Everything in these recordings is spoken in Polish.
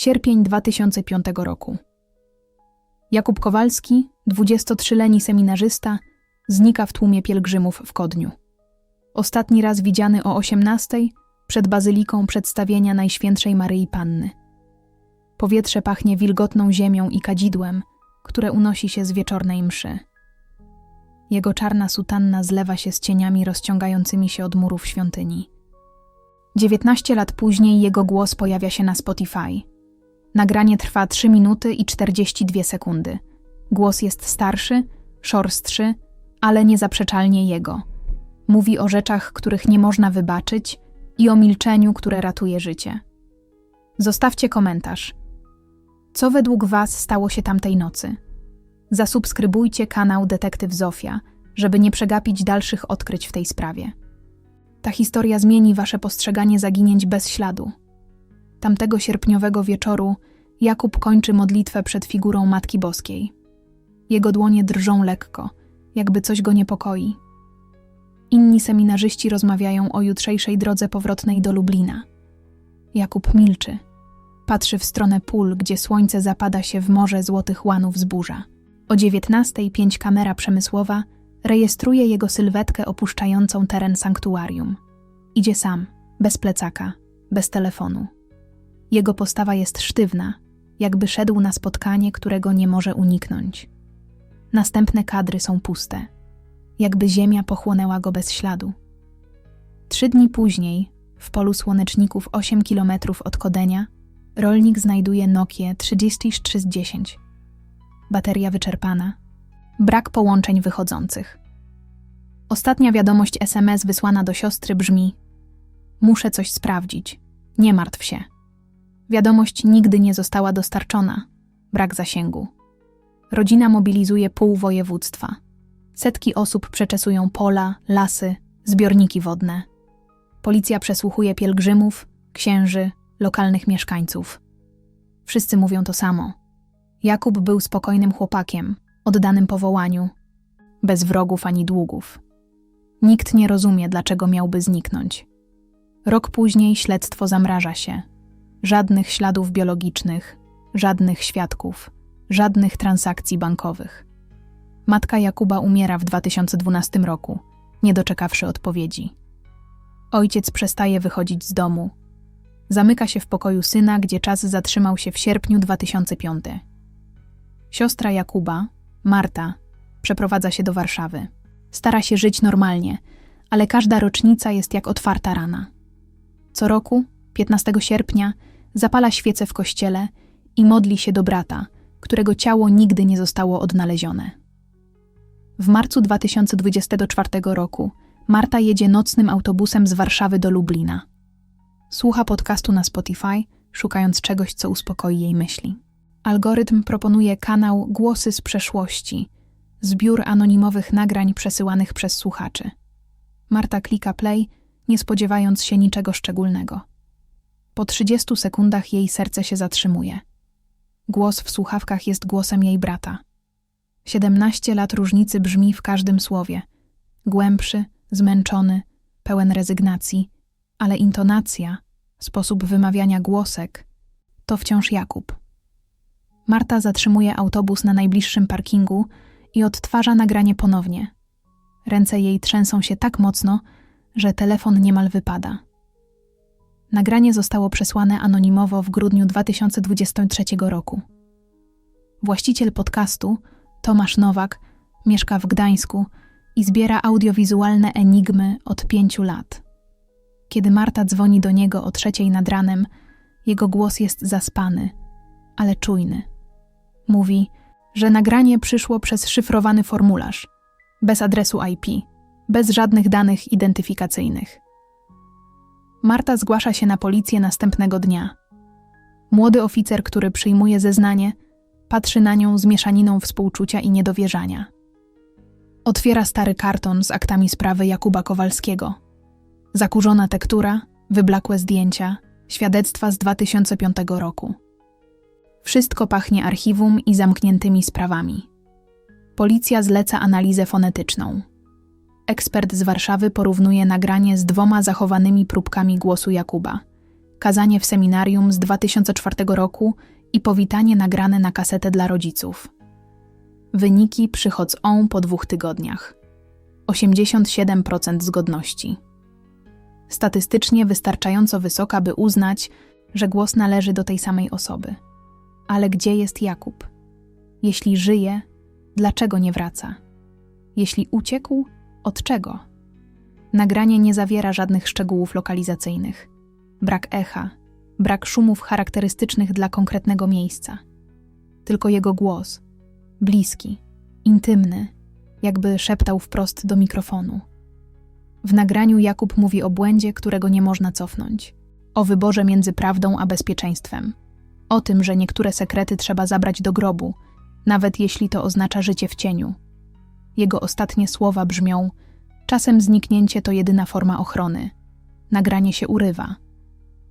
Sierpień 2005 roku. Jakub Kowalski, 23-letni seminarzysta, znika w tłumie pielgrzymów w Kodniu. Ostatni raz widziany o 18 przed bazyliką przedstawienia Najświętszej Maryi Panny. Powietrze pachnie wilgotną ziemią i kadzidłem, które unosi się z wieczornej mszy. Jego czarna sutanna zlewa się z cieniami rozciągającymi się od murów świątyni. 19 lat później jego głos pojawia się na Spotify. Nagranie trwa 3 minuty i 42 sekundy. Głos jest starszy, szorstszy, ale niezaprzeczalnie jego. Mówi o rzeczach, których nie można wybaczyć i o milczeniu, które ratuje życie. Zostawcie komentarz. Co według Was stało się tamtej nocy? Zasubskrybujcie kanał Detektyw Zofia, żeby nie przegapić dalszych odkryć w tej sprawie. Ta historia zmieni Wasze postrzeganie zaginięć bez śladu. Tamtego sierpniowego wieczoru Jakub kończy modlitwę przed figurą Matki Boskiej. Jego dłonie drżą lekko, jakby coś go niepokoi. Inni seminarzyści rozmawiają o jutrzejszej drodze powrotnej do Lublina. Jakub milczy. Patrzy w stronę pól, gdzie słońce zapada się w morze złotych łanów zburza. O 19.05 kamera przemysłowa rejestruje jego sylwetkę opuszczającą teren sanktuarium. Idzie sam, bez plecaka, bez telefonu. Jego postawa jest sztywna, jakby szedł na spotkanie, którego nie może uniknąć. Następne kadry są puste, jakby ziemia pochłonęła go bez śladu. Trzy dni później, w polu słoneczników 8 kilometrów od Kodenia, rolnik znajduje Nokię 3310. Bateria wyczerpana, brak połączeń wychodzących. Ostatnia wiadomość SMS wysłana do siostry brzmi: Muszę coś sprawdzić, nie martw się. Wiadomość nigdy nie została dostarczona, brak zasięgu. Rodzina mobilizuje pół województwa. Setki osób przeczesują pola, lasy, zbiorniki wodne. Policja przesłuchuje pielgrzymów, księży, lokalnych mieszkańców. Wszyscy mówią to samo. Jakub był spokojnym chłopakiem, oddanym powołaniu, bez wrogów ani długów. Nikt nie rozumie, dlaczego miałby zniknąć. Rok później śledztwo zamraża się. Żadnych śladów biologicznych, żadnych świadków, żadnych transakcji bankowych. Matka Jakuba umiera w 2012 roku, nie doczekawszy odpowiedzi. Ojciec przestaje wychodzić z domu. Zamyka się w pokoju syna, gdzie czas zatrzymał się w sierpniu 2005. Siostra Jakuba, Marta, przeprowadza się do Warszawy. Stara się żyć normalnie, ale każda rocznica jest jak otwarta rana. Co roku, 15 sierpnia, zapala świecę w kościele i modli się do brata, którego ciało nigdy nie zostało odnalezione. W marcu 2024 roku Marta jedzie nocnym autobusem z Warszawy do Lublina. Słucha podcastu na Spotify, szukając czegoś, co uspokoi jej myśli. Algorytm proponuje kanał Głosy z przeszłości, zbiór anonimowych nagrań przesyłanych przez słuchaczy. Marta klika play, nie spodziewając się niczego szczególnego. Po 30 sekundach jej serce się zatrzymuje. Głos w słuchawkach jest głosem jej brata. 17 lat różnicy brzmi w każdym słowie. Głębszy, zmęczony, pełen rezygnacji, ale intonacja, sposób wymawiania głosek to wciąż Jakub. Marta zatrzymuje autobus na najbliższym parkingu i odtwarza nagranie ponownie. Ręce jej trzęsą się tak mocno, że telefon niemal wypada. Nagranie zostało przesłane anonimowo w grudniu 2023 roku. Właściciel podcastu, Tomasz Nowak, mieszka w Gdańsku i zbiera audiowizualne enigmy od pięciu lat. Kiedy Marta dzwoni do niego o trzeciej nad ranem, jego głos jest zaspany, ale czujny. Mówi, że nagranie przyszło przez szyfrowany formularz, bez adresu IP, bez żadnych danych identyfikacyjnych. Marta zgłasza się na policję następnego dnia. Młody oficer, który przyjmuje zeznanie, patrzy na nią z mieszaniną współczucia i niedowierzania. Otwiera stary karton z aktami sprawy Jakuba Kowalskiego. Zakurzona tektura, wyblakłe zdjęcia, świadectwa z 2005 roku. Wszystko pachnie archiwum i zamkniętymi sprawami. Policja zleca analizę fonetyczną. Ekspert z Warszawy porównuje nagranie z dwoma zachowanymi próbkami głosu Jakuba. kazanie w seminarium z 2004 roku i powitanie nagrane na kasetę dla rodziców. Wyniki przychodzą po dwóch tygodniach. 87% zgodności. Statystycznie wystarczająco wysoka, by uznać, że głos należy do tej samej osoby. Ale gdzie jest Jakub? Jeśli żyje, dlaczego nie wraca? Jeśli uciekł, od czego? Nagranie nie zawiera żadnych szczegółów lokalizacyjnych. Brak echa, brak szumów charakterystycznych dla konkretnego miejsca. Tylko jego głos, bliski, intymny, jakby szeptał wprost do mikrofonu. W nagraniu Jakub mówi o błędzie, którego nie można cofnąć, o wyborze między prawdą a bezpieczeństwem, o tym, że niektóre sekrety trzeba zabrać do grobu, nawet jeśli to oznacza życie w cieniu. Jego ostatnie słowa brzmią: Czasem zniknięcie to jedyna forma ochrony. Nagranie się urywa.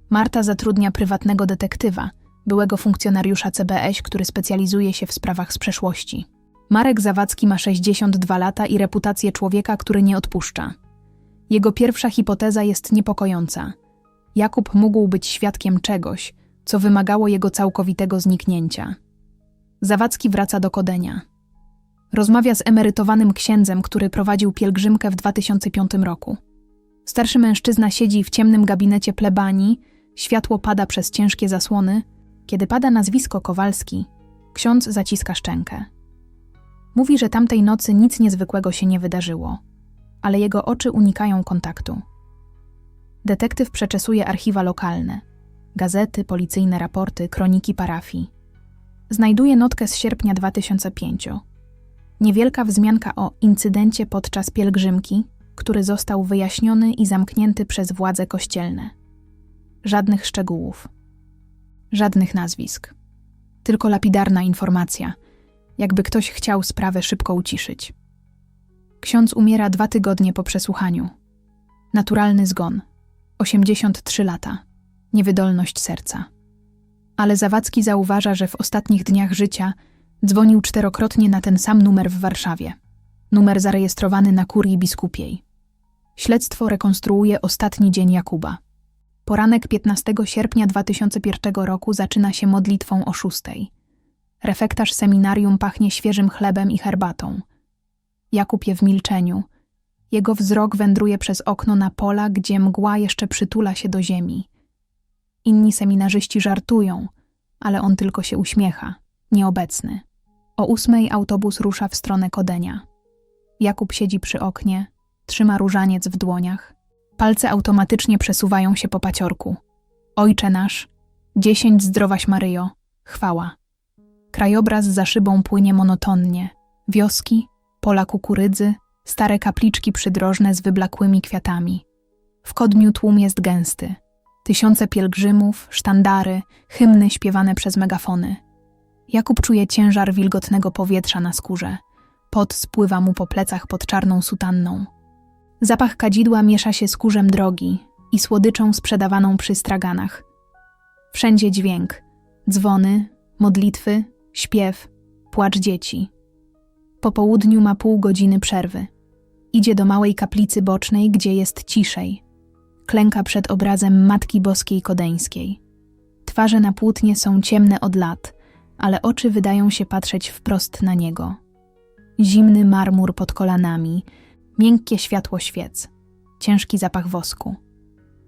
Marta zatrudnia prywatnego detektywa, byłego funkcjonariusza CBS, który specjalizuje się w sprawach z przeszłości. Marek Zawadzki ma 62 lata i reputację człowieka, który nie odpuszcza. Jego pierwsza hipoteza jest niepokojąca. Jakub mógł być świadkiem czegoś, co wymagało jego całkowitego zniknięcia. Zawadzki wraca do Kodenia. Rozmawia z emerytowanym księdzem, który prowadził pielgrzymkę w 2005 roku. Starszy mężczyzna siedzi w ciemnym gabinecie plebanii, światło pada przez ciężkie zasłony. Kiedy pada nazwisko Kowalski, ksiądz zaciska szczękę. Mówi, że tamtej nocy nic niezwykłego się nie wydarzyło, ale jego oczy unikają kontaktu. Detektyw przeczesuje archiwa lokalne gazety, policyjne raporty, kroniki parafii. Znajduje notkę z sierpnia 2005. Niewielka wzmianka o incydencie podczas pielgrzymki, który został wyjaśniony i zamknięty przez władze kościelne. Żadnych szczegółów, żadnych nazwisk, tylko lapidarna informacja, jakby ktoś chciał sprawę szybko uciszyć. Ksiądz umiera dwa tygodnie po przesłuchaniu. Naturalny zgon, 83 lata, niewydolność serca. Ale Zawadzki zauważa, że w ostatnich dniach życia dzwonił czterokrotnie na ten sam numer w Warszawie. Numer zarejestrowany na kurii biskupiej. Śledztwo rekonstruuje ostatni dzień Jakuba. Poranek 15 sierpnia 2001 roku zaczyna się modlitwą o szóstej. Refektarz seminarium pachnie świeżym chlebem i herbatą. Jakub je w milczeniu. Jego wzrok wędruje przez okno na pola, gdzie mgła jeszcze przytula się do ziemi. Inni seminarzyści żartują, ale on tylko się uśmiecha, nieobecny. O ósmej autobus rusza w stronę Kodenia. Jakub siedzi przy oknie, trzyma różaniec w dłoniach. Palce automatycznie przesuwają się po paciorku. Ojcze nasz, dziesięć zdrowaś Maryjo, chwała. Krajobraz za szybą płynie monotonnie. Wioski, pola kukurydzy, stare kapliczki przydrożne z wyblakłymi kwiatami. W Kodniu tłum jest gęsty. Tysiące pielgrzymów, sztandary, hymny śpiewane przez megafony. Jakub czuje ciężar wilgotnego powietrza na skórze. Pot spływa mu po plecach pod czarną sutanną. Zapach kadzidła miesza się z kurzem drogi i słodyczą sprzedawaną przy straganach. Wszędzie dźwięk, dzwony, modlitwy, śpiew, płacz dzieci. Po południu ma pół godziny przerwy. Idzie do małej kaplicy bocznej, gdzie jest ciszej. Klęka przed obrazem Matki Boskiej Kodeńskiej. Twarze na płótnie są ciemne od lat, ale oczy wydają się patrzeć wprost na niego. Zimny marmur pod kolanami, miękkie światło świec, ciężki zapach wosku.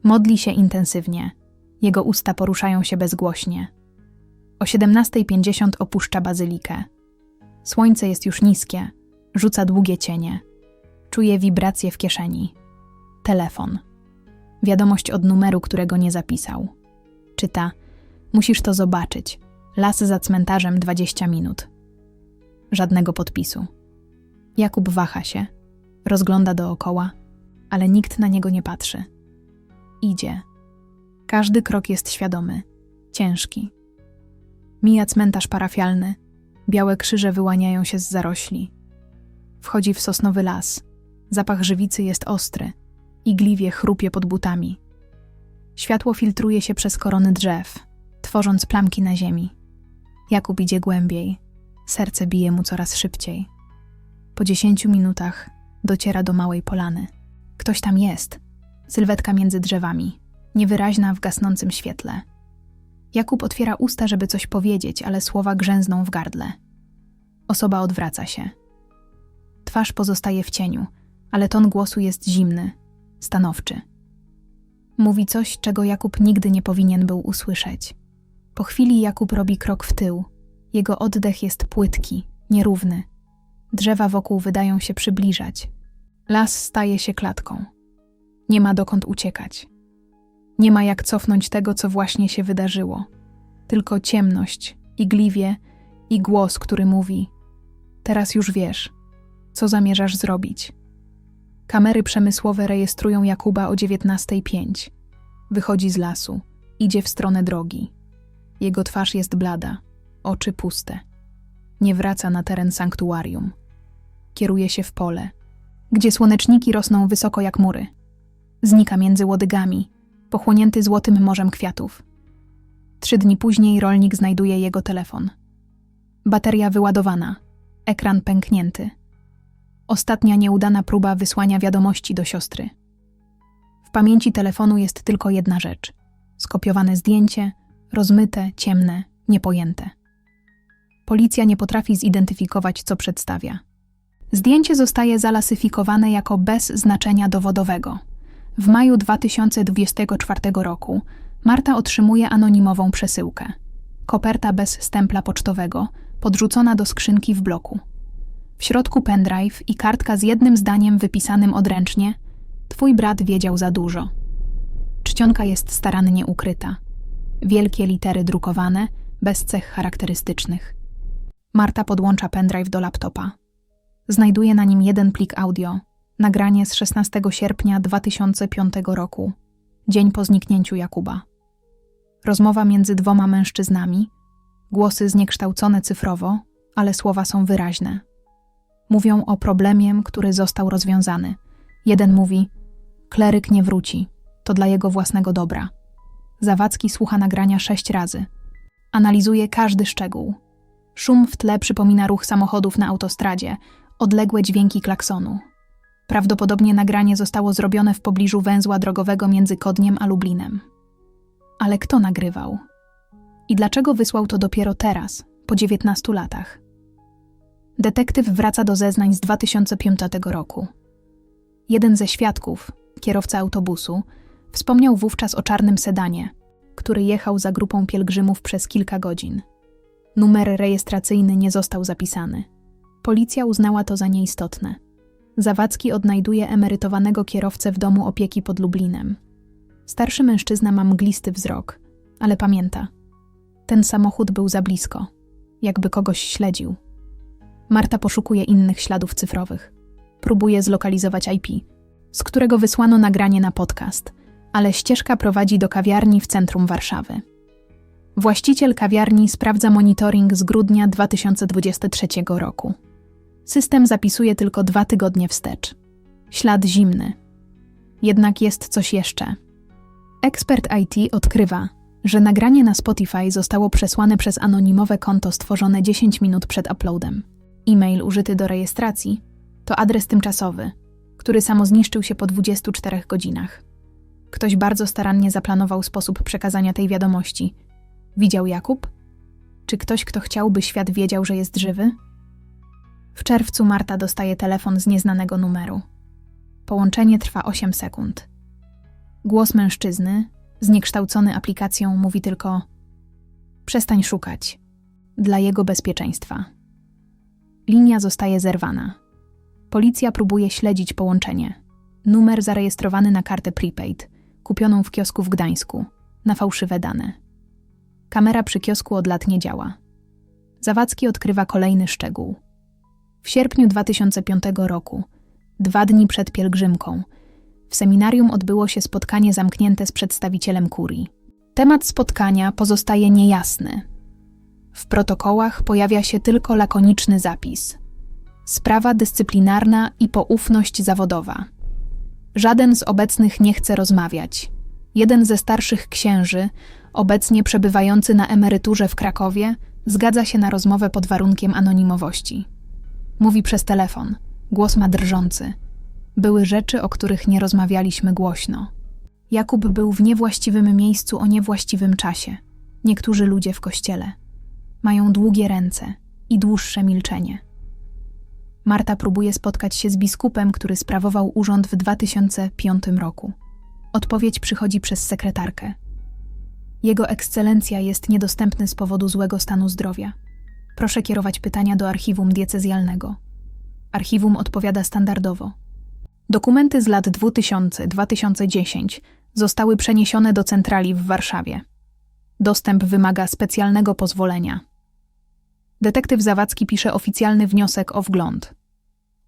Modli się intensywnie, jego usta poruszają się bezgłośnie. O 17.50 opuszcza bazylikę. Słońce jest już niskie, rzuca długie cienie. Czuje wibracje w kieszeni. Telefon. Wiadomość od numeru, którego nie zapisał. Czyta: Musisz to zobaczyć. Las za cmentarzem 20 minut. Żadnego podpisu. Jakub waha się, rozgląda dookoła, ale nikt na niego nie patrzy. Idzie. Każdy krok jest świadomy, ciężki. Mija cmentarz parafialny, białe krzyże wyłaniają się z zarośli. Wchodzi w sosnowy las. Zapach żywicy jest ostry, igliwie chrupie pod butami. Światło filtruje się przez korony drzew, tworząc plamki na ziemi. Jakub idzie głębiej, serce bije mu coraz szybciej. Po dziesięciu minutach dociera do małej polany. Ktoś tam jest, sylwetka między drzewami. niewyraźna w gasnącym świetle. Jakub otwiera usta, żeby coś powiedzieć, ale słowa grzęzną w gardle. Osoba odwraca się. Twarz pozostaje w cieniu, ale ton głosu jest zimny, stanowczy. Mówi coś, czego Jakub nigdy nie powinien był usłyszeć. Po chwili Jakub robi krok w tył. Jego oddech jest płytki, nierówny. Drzewa wokół wydają się przybliżać. Las staje się klatką. Nie ma dokąd uciekać. Nie ma jak cofnąć tego, co właśnie się wydarzyło. Tylko ciemność, igliwie i głos, który mówi: Teraz już wiesz, co zamierzasz zrobić. Kamery przemysłowe rejestrują Jakuba o 19.05. Wychodzi z lasu, idzie w stronę drogi. Jego twarz jest blada, oczy puste. Nie wraca na teren sanktuarium. Kieruje się w pole, gdzie słoneczniki rosną wysoko jak mury. Znika między łodygami, pochłonięty złotym morzem kwiatów. Trzy dni później rolnik znajduje jego telefon. Bateria wyładowana, ekran pęknięty. Ostatnia nieudana próba wysłania wiadomości do siostry. W pamięci telefonu jest tylko jedna rzecz: skopiowane zdjęcie, rozmyte, ciemne, niepojęte. Policja nie potrafi zidentyfikować, co przedstawia. Zdjęcie zostaje zalasyfikowane jako bez znaczenia dowodowego. W maju 2024 roku Marta otrzymuje anonimową przesyłkę. Koperta bez stempla pocztowego, podrzucona do skrzynki w bloku. W środku pendrive i kartka z jednym zdaniem wypisanym odręcznie: Twój brat wiedział za dużo. Czcionka jest starannie ukryta. Wielkie litery drukowane, bez cech charakterystycznych. Marta podłącza pendrive do laptopa. Znajduje na nim jeden plik audio, nagranie z 16 sierpnia 2005 roku, dzień po zniknięciu Jakuba. Rozmowa między dwoma mężczyznami, głosy zniekształcone cyfrowo, ale słowa są wyraźne. Mówią o problemie, który został rozwiązany. Jeden mówi: Kleryk nie wróci, to dla jego własnego dobra. Zawadzki słucha nagrania sześć razy. Analizuje każdy szczegół. Szum w tle przypomina ruch samochodów na autostradzie, odległe dźwięki klaksonu. Prawdopodobnie nagranie zostało zrobione w pobliżu węzła drogowego między Kodniem a Lublinem. Ale kto nagrywał? I dlaczego wysłał to dopiero teraz, po 19 latach? Detektyw wraca do zeznań z 2005 roku. Jeden ze świadków, kierowca autobusu, wspomniał wówczas o czarnym sedanie, który jechał za grupą pielgrzymów przez kilka godzin. Numer rejestracyjny nie został zapisany. Policja uznała to za nieistotne. Zawadzki odnajduje emerytowanego kierowcę w domu opieki pod Lublinem. Starszy mężczyzna ma mglisty wzrok, ale pamięta. Ten samochód był za blisko, jakby kogoś śledził. Marta poszukuje innych śladów cyfrowych. Próbuje zlokalizować IP, z którego wysłano nagranie na podcast, ale ścieżka prowadzi do kawiarni w centrum Warszawy. Właściciel kawiarni sprawdza monitoring z grudnia 2023 roku. System zapisuje tylko dwa tygodnie wstecz. Ślad zimny. Jednak jest coś jeszcze. Ekspert IT odkrywa, że nagranie na Spotify zostało przesłane przez anonimowe konto stworzone 10 minut przed uploadem. E-mail użyty do rejestracji to adres tymczasowy, który samo zniszczył się po 24 godzinach. Ktoś bardzo starannie zaplanował sposób przekazania tej wiadomości. Widział Jakub? Czy ktoś, kto chciałby świat wiedział, że jest żywy? W czerwcu Marta dostaje telefon z nieznanego numeru. Połączenie trwa 8 sekund. Głos mężczyzny, zniekształcony aplikacją, mówi tylko: Przestań szukać. Dla jego bezpieczeństwa. Linia zostaje zerwana. Policja próbuje śledzić połączenie. Numer zarejestrowany na kartę prepaid, kupioną w kiosku w Gdańsku, na fałszywe dane. Kamera przy kiosku od lat nie działa. Zawadzki odkrywa kolejny szczegół. W sierpniu 2005 roku, dwa dni przed pielgrzymką, w seminarium odbyło się spotkanie zamknięte z przedstawicielem kurii. Temat spotkania pozostaje niejasny. W protokołach pojawia się tylko lakoniczny zapis: sprawa dyscyplinarna i poufność zawodowa. Żaden z obecnych nie chce rozmawiać. Jeden ze starszych księży, obecnie przebywający na emeryturze w Krakowie, zgadza się na rozmowę pod warunkiem anonimowości. Mówi przez telefon, głos ma drżący. Były rzeczy, o których nie rozmawialiśmy głośno. Jakub był w niewłaściwym miejscu o niewłaściwym czasie. Niektórzy ludzie w kościele mają długie ręce i dłuższe milczenie. Marta próbuje spotkać się z biskupem, który sprawował urząd w 2005 roku. Odpowiedź przychodzi przez sekretarkę. Jego ekscelencja jest niedostępny z powodu złego stanu zdrowia. Proszę kierować pytania do archiwum diecezjalnego. Archiwum odpowiada standardowo. Dokumenty z lat 2000-2010 zostały przeniesione do centrali w Warszawie. Dostęp wymaga specjalnego pozwolenia. Detektyw Zawadzki pisze oficjalny wniosek o wgląd.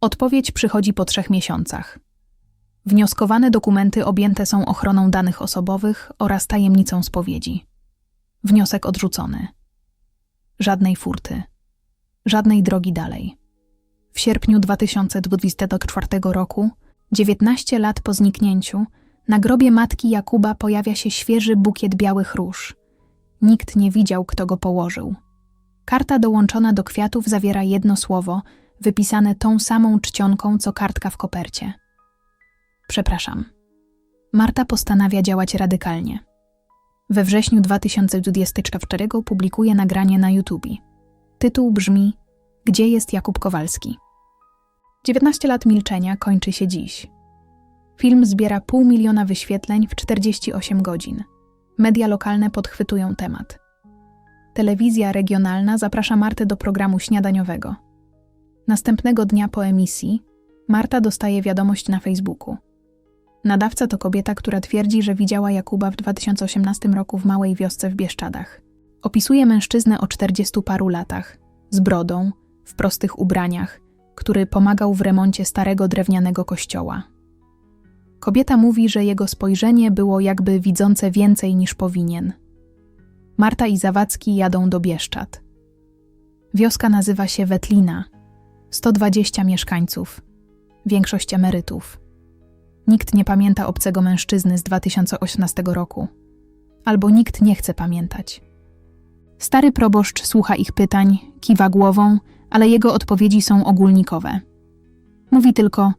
Odpowiedź przychodzi po trzech miesiącach. Wnioskowane dokumenty objęte są ochroną danych osobowych oraz tajemnicą spowiedzi. Wniosek odrzucony. Żadnej furty. Żadnej drogi dalej. W sierpniu 2024 roku, 19 lat po zniknięciu, na grobie matki Jakuba pojawia się świeży bukiet białych róż. Nikt nie widział, kto go położył. Karta dołączona do kwiatów zawiera jedno słowo, wypisane tą samą czcionką, co kartka w kopercie. Przepraszam. Marta postanawia działać radykalnie. We wrześniu 2024 publikuje nagranie na YouTube. Tytuł brzmi Gdzie jest Jakub Kowalski? 19 lat milczenia kończy się dziś. Film zbiera pół miliona wyświetleń w 48 godzin. Media lokalne podchwytują temat. Telewizja regionalna zaprasza Martę do programu śniadaniowego. Następnego dnia po emisji Marta dostaje wiadomość na Facebooku. Nadawca to kobieta, która twierdzi, że widziała Jakuba w 2018 roku w małej wiosce w Bieszczadach. Opisuje mężczyznę o 40 paru latach, z brodą, w prostych ubraniach, który pomagał w remoncie starego drewnianego kościoła. Kobieta mówi, że jego spojrzenie było jakby widzące więcej niż powinien. Marta i Zawadzki jadą do Bieszczad. Wioska nazywa się Wetlina. 120 mieszkańców, większość emerytów. Nikt nie pamięta obcego mężczyzny z 2018 roku. Albo nikt nie chce pamiętać. Stary proboszcz słucha ich pytań, kiwa głową, ale jego odpowiedzi są ogólnikowe. Mówi tylko: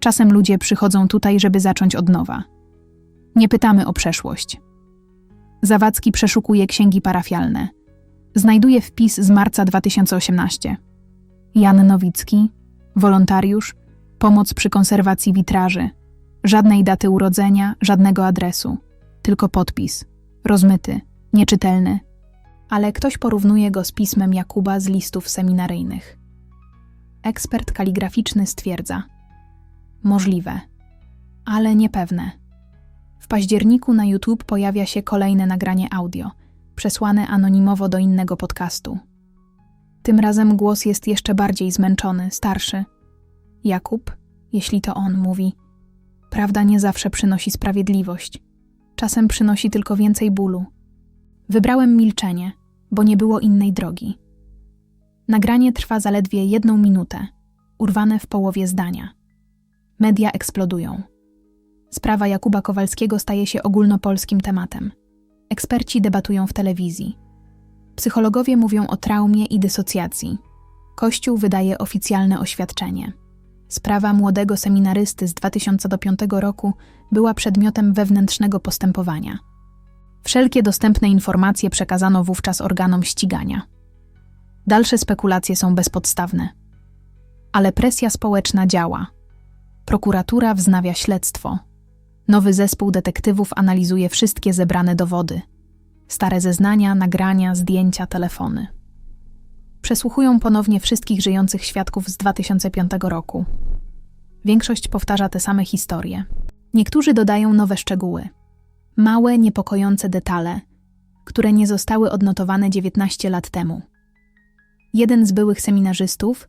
Czasem ludzie przychodzą tutaj, żeby zacząć od nowa. Nie pytamy o przeszłość. Zawadzki przeszukuje księgi parafialne. Znajduje wpis z marca 2018. Jan Nowicki, wolontariusz, pomoc przy konserwacji witraży. Żadnej daty urodzenia, żadnego adresu, tylko podpis. Rozmyty, nieczytelny. Ale ktoś porównuje go z pismem Jakuba z listów seminaryjnych. Ekspert kaligraficzny stwierdza: Możliwe, ale niepewne. Październiku na YouTube pojawia się kolejne nagranie audio, przesłane anonimowo do innego podcastu. Tym razem głos jest jeszcze bardziej zmęczony, starszy. Jakub, jeśli to on, mówi: Prawda nie zawsze przynosi sprawiedliwość. Czasem przynosi tylko więcej bólu. Wybrałem milczenie, bo nie było innej drogi. Nagranie trwa zaledwie jedną minutę, urwane w połowie zdania. Media eksplodują. Sprawa Jakuba Kowalskiego staje się ogólnopolskim tematem. Eksperci debatują w telewizji. Psychologowie mówią o traumie i dysocjacji. Kościół wydaje oficjalne oświadczenie. Sprawa młodego seminarysty z 2005 roku była przedmiotem wewnętrznego postępowania. Wszelkie dostępne informacje przekazano wówczas organom ścigania. Dalsze spekulacje są bezpodstawne. Ale presja społeczna działa. Prokuratura wznawia śledztwo. Nowy zespół detektywów analizuje wszystkie zebrane dowody. Stare zeznania, nagrania, zdjęcia, telefony. Przesłuchują ponownie wszystkich żyjących świadków z 2005 roku. Większość powtarza te same historie. Niektórzy dodają nowe szczegóły. Małe, niepokojące detale, które nie zostały odnotowane 19 lat temu. Jeden z byłych seminarzystów,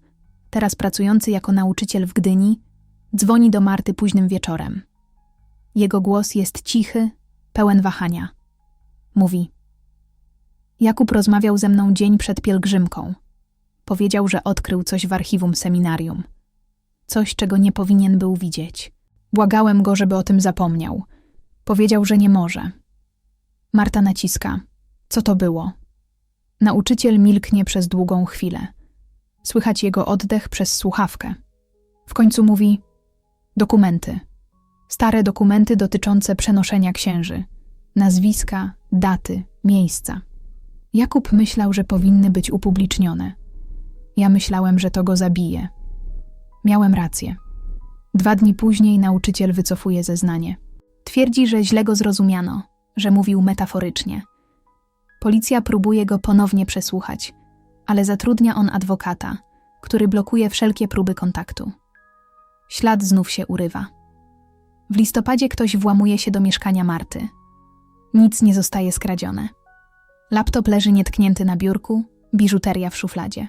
teraz pracujący jako nauczyciel w Gdyni, dzwoni do Marty późnym wieczorem. Jego głos jest cichy, pełen wahania. Mówi: Jakub rozmawiał ze mną dzień przed pielgrzymką. Powiedział, że odkrył coś w archiwum seminarium. Coś, czego nie powinien był widzieć. Błagałem go, żeby o tym zapomniał. Powiedział, że nie może. Marta naciska. Co to było? Nauczyciel milknie przez długą chwilę. Słychać jego oddech przez słuchawkę. W końcu mówi: Dokumenty. Stare dokumenty dotyczące przenoszenia księży. Nazwiska, daty, miejsca. Jakub myślał, że powinny być upublicznione. Ja myślałem, że to go zabije. Miałem rację. Dwa dni później nauczyciel wycofuje zeznanie. Twierdzi, że źle go zrozumiano, że mówił metaforycznie. Policja próbuje go ponownie przesłuchać, ale zatrudnia on adwokata, który blokuje wszelkie próby kontaktu. Ślad znów się urywa. W listopadzie ktoś włamuje się do mieszkania Marty. Nic nie zostaje skradzione. Laptop leży nietknięty na biurku, biżuteria w szufladzie.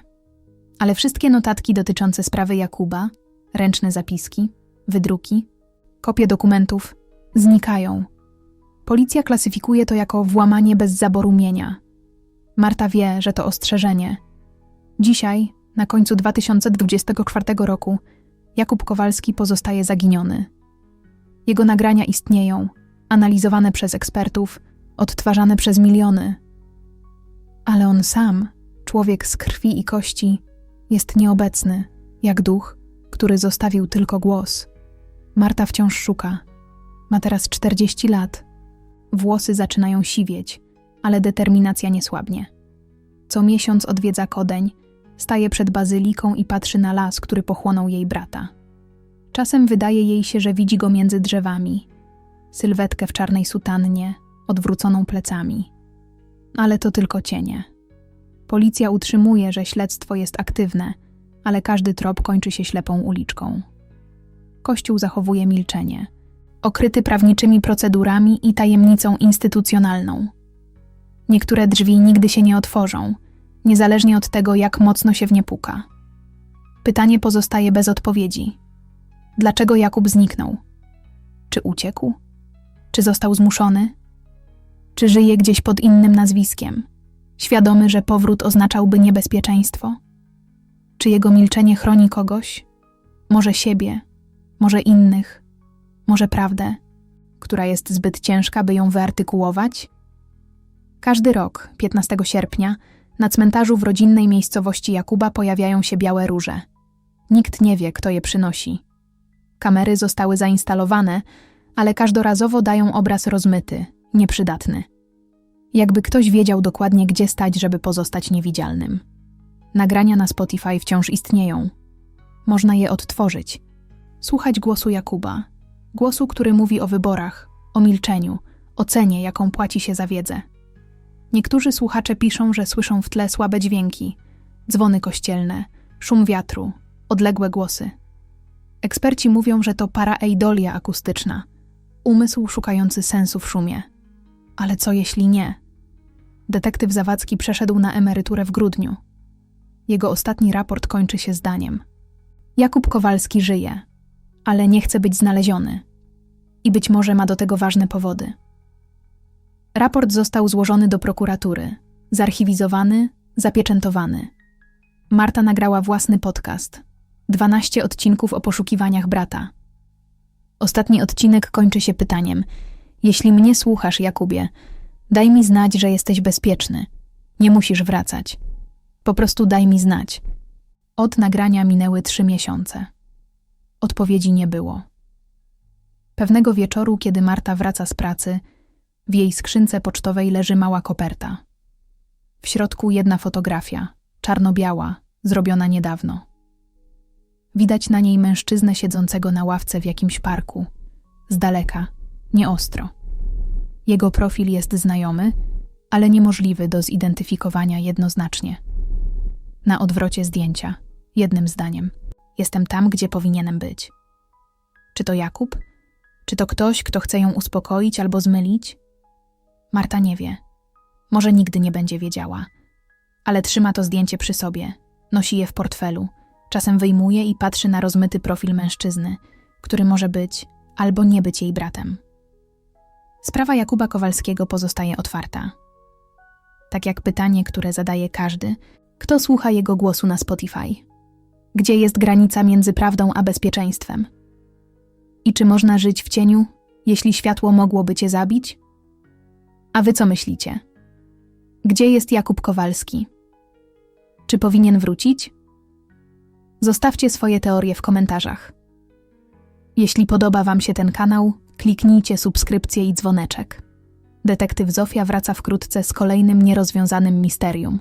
Ale wszystkie notatki dotyczące sprawy Jakuba, ręczne zapiski, wydruki, kopie dokumentów znikają. Policja klasyfikuje to jako włamanie bez zaboru mienia. Marta wie, że to ostrzeżenie. Dzisiaj, na końcu 2024 roku, Jakub Kowalski pozostaje zaginiony. Jego nagrania istnieją, analizowane przez ekspertów, odtwarzane przez miliony. Ale on sam, człowiek z krwi i kości, jest nieobecny, jak duch, który zostawił tylko głos. Marta wciąż szuka. Ma teraz 40 lat. Włosy zaczynają siwieć, ale determinacja nie słabnie. Co miesiąc odwiedza Kodeń, staje przed bazyliką i patrzy na las, który pochłonął jej brata. Czasem wydaje jej się, że widzi go między drzewami, sylwetkę w czarnej sutannie, odwróconą plecami. Ale to tylko cienie. Policja utrzymuje, że śledztwo jest aktywne, ale każdy trop kończy się ślepą uliczką. Kościół zachowuje milczenie, okryty prawniczymi procedurami i tajemnicą instytucjonalną. Niektóre drzwi nigdy się nie otworzą, niezależnie od tego, jak mocno się w nie puka. Pytanie pozostaje bez odpowiedzi. Dlaczego Jakub zniknął? Czy uciekł? Czy został zmuszony? Czy żyje gdzieś pod innym nazwiskiem, świadomy, że powrót oznaczałby niebezpieczeństwo? Czy jego milczenie chroni kogoś? Może siebie, może innych, może prawdę, która jest zbyt ciężka, by ją wyartykułować? Każdy rok, 15 sierpnia, na cmentarzu w rodzinnej miejscowości Jakuba pojawiają się białe róże. Nikt nie wie, kto je przynosi. Kamery zostały zainstalowane, ale każdorazowo dają obraz rozmyty, nieprzydatny. Jakby ktoś wiedział dokładnie, gdzie stać, żeby pozostać niewidzialnym. Nagrania na Spotify wciąż istnieją. Można je odtworzyć. Słuchać głosu Jakuba. Głosu, który mówi o wyborach, o milczeniu, o cenie, jaką płaci się za wiedzę. Niektórzy słuchacze piszą, że słyszą w tle słabe dźwięki, dzwony kościelne, szum wiatru, odległe głosy. Eksperci mówią, że to paraeidolia akustyczna, umysł szukający sensu w szumie. Ale co jeśli nie? Detektyw Zawadzki przeszedł na emeryturę w grudniu. Jego ostatni raport kończy się zdaniem. Jakub Kowalski żyje, ale nie chce być znaleziony. I być może ma do tego ważne powody. Raport został złożony do prokuratury, zarchiwizowany, zapieczętowany. Marta nagrała własny podcast. 12 odcinków o poszukiwaniach brata. Ostatni odcinek kończy się pytaniem: Jeśli mnie słuchasz, Jakubie, daj mi znać, że jesteś bezpieczny. Nie musisz wracać. Po prostu daj mi znać. Od nagrania minęły trzy miesiące. Odpowiedzi nie było. Pewnego wieczoru, kiedy Marta wraca z pracy, w jej skrzynce pocztowej leży mała koperta. W środku jedna fotografia, czarno-biała, zrobiona niedawno. Widać na niej mężczyznę siedzącego na ławce w jakimś parku, z daleka, nieostro. Jego profil jest znajomy, ale niemożliwy do zidentyfikowania jednoznacznie. Na odwrocie zdjęcia, jednym zdaniem: Jestem tam, gdzie powinienem być. Czy to Jakub? Czy to ktoś, kto chce ją uspokoić albo zmylić? Marta nie wie. Może nigdy nie będzie wiedziała. Ale trzyma to zdjęcie przy sobie, nosi je w portfelu, czasem wyjmuje i patrzy na rozmyty profil mężczyzny, który może być albo nie być jej bratem. Sprawa Jakuba Kowalskiego pozostaje otwarta. Tak jak pytanie, które zadaje każdy, kto słucha jego głosu na Spotify? Gdzie jest granica między prawdą a bezpieczeństwem? I czy można żyć w cieniu, jeśli światło mogłoby cię zabić? A wy co myślicie? Gdzie jest Jakub Kowalski? Czy powinien wrócić? Zostawcie swoje teorie w komentarzach. Jeśli podoba Wam się ten kanał, kliknijcie subskrypcję i dzwoneczek. Detektyw Zofia wraca wkrótce z kolejnym nierozwiązanym misterium.